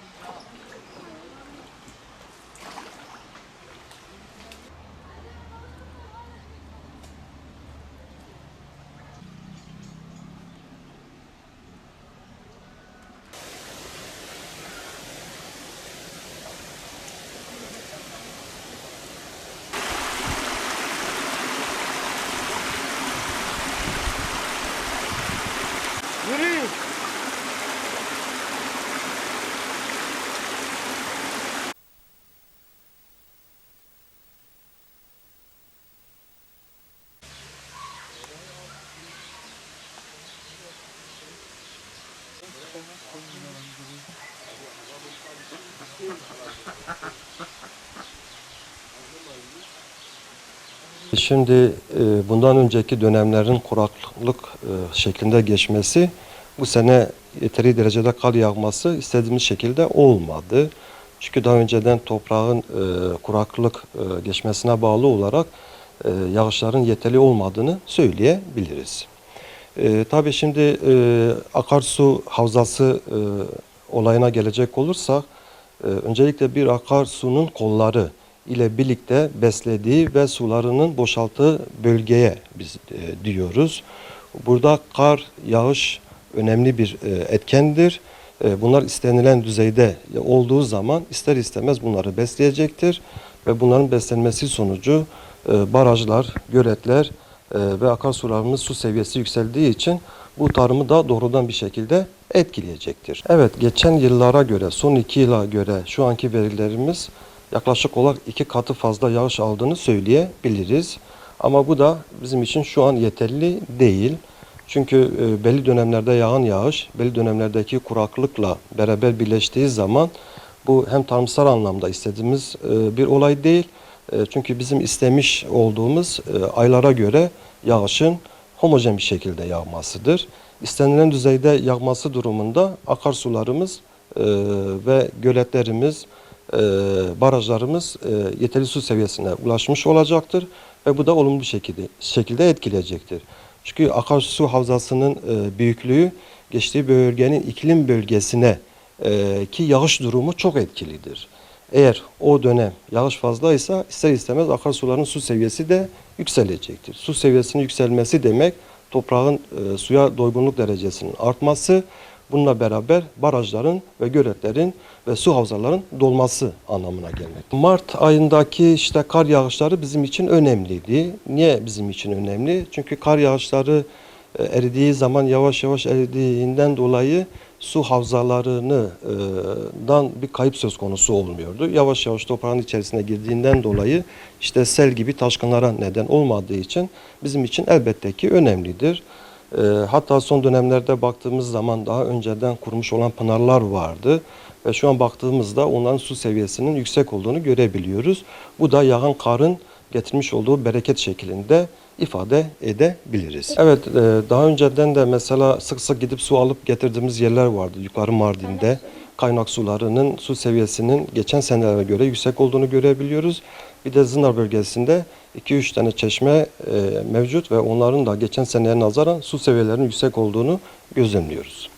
job. Şimdi e, bundan önceki dönemlerin kuraklık e, şeklinde geçmesi bu sene yeteri derecede kar yağması istediğimiz şekilde olmadı. Çünkü daha önceden toprağın e, kuraklık geçmesine bağlı olarak yağışların yeterli olmadığını söyleyebiliriz. Tabii şimdi akarsu havzası olayına gelecek olursak öncelikle bir akarsunun kolları ile birlikte beslediği ve sularının boşalttığı bölgeye biz e, diyoruz. Burada kar, yağış önemli bir e, etkendir. E, bunlar istenilen düzeyde olduğu zaman ister istemez bunları besleyecektir ve bunların beslenmesi sonucu barajlar, göletler ve akarsularımız su seviyesi yükseldiği için bu tarımı da doğrudan bir şekilde etkileyecektir. Evet geçen yıllara göre son iki yıla göre şu anki verilerimiz yaklaşık olarak iki katı fazla yağış aldığını söyleyebiliriz. Ama bu da bizim için şu an yeterli değil. Çünkü e, belli dönemlerde yağan yağış, belli dönemlerdeki kuraklıkla beraber birleştiği zaman bu hem tarımsal anlamda istediğimiz e, bir olay değil. E, çünkü bizim istemiş olduğumuz aylara göre yağışın homojen bir şekilde yağmasıdır. İstenilen düzeyde yağması durumunda akarsularımız e, ve göletlerimiz, e, barajlarımız e, yeterli su seviyesine ulaşmış olacaktır ve bu da olumlu bir şekilde şekilde etkileyecektir. Çünkü akarsu havzasının e, büyüklüğü geçtiği bölgenin iklim bölgesine e, ki yağış durumu çok etkilidir. Eğer o dönem yağış fazlaysa ister istemez akarsuların su seviyesi de yükselecektir. Su seviyesinin yükselmesi demek toprağın e, suya doygunluk derecesinin artması, bununla beraber barajların ve göletlerin ve su havzaların dolması anlamına gelmek. Mart ayındaki işte kar yağışları bizim için önemliydi. Niye bizim için önemli? Çünkü kar yağışları e, eridiği zaman yavaş yavaş eridiğinden dolayı su havzalarından bir kayıp söz konusu olmuyordu. Yavaş yavaş toprağın içerisine girdiğinden dolayı işte sel gibi taşkınlara neden olmadığı için bizim için elbette ki önemlidir. E, hatta son dönemlerde baktığımız zaman daha önceden kurmuş olan pınarlar vardı ve şu an baktığımızda onların su seviyesinin yüksek olduğunu görebiliyoruz. Bu da yağan karın getirmiş olduğu bereket şeklinde ifade edebiliriz. Evet, e, daha önceden de mesela sık sık gidip su alıp getirdiğimiz yerler vardı. Yukarı Mardin'de kaynak sularının su seviyesinin geçen senelere göre yüksek olduğunu görebiliyoruz. Bir de Zınar bölgesinde 2-3 tane çeşme e, mevcut ve onların da geçen seneye nazaran su seviyelerinin yüksek olduğunu gözlemliyoruz.